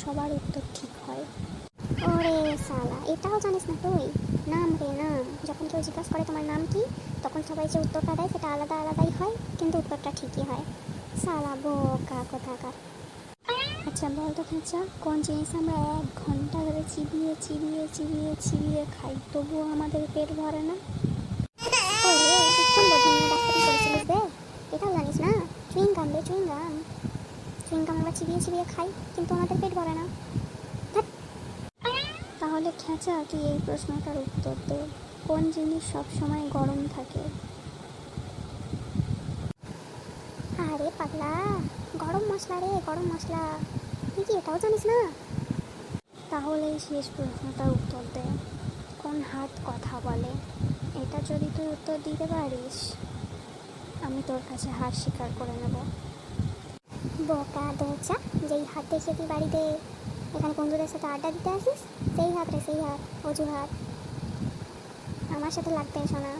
সবার উত্তর ঠিক হয়। ওরে সালা, এটাও জানিস না তুই? নাম রে নাম। যখন কেউ জিজ্ঞাসা করে তোমার নাম কি, তখন সবাই যে উত্তরটা দেয় সেটা আলাদা আলাদাই হয়, কিন্তু উত্তরটা ঠিকই হয়। সালা বোকা কোথাকার। আচ্ছা বল তো খাঁচা, কোন জিনিস আমরা এক ঘণ্টা ধরে চিবিয়ে চিবিয়ে চিবিয়ে চিবিয়ে খাই, তবুও আমাদের পেট ভরে না? এটাও জানিস না? চুইং রে চুইং চুইং গাম আমরা চিবিয়ে চিবিয়ে খাই, কিন্তু আমাদের পেট ভরে না। তাহলে খেঁচা কি এই প্রশ্নটার উত্তর দে কোন জিনিস সব সময় গরম থাকে? আরে পাগলা, গরম মশলা রে, গরম মশলা। তুই কি এটাও জানিস না? তাহলে এই শেষ প্রশ্নটার উত্তর দে। কোন হাত কথা বলে? এটা যদি তুই উত্তর দিতে পারিস, আমি তোর কাছে হার স্বীকার করে নেব। বোকা দোচা, যেই হাত দেখে তুই বাড়িতে এখানে বন্ধুদের সাথে আড্ডা দিতে আসিস, সেই হাত রে, সেই হাত, অজুহাত। আমার সাথে লাগতে এসো শোনা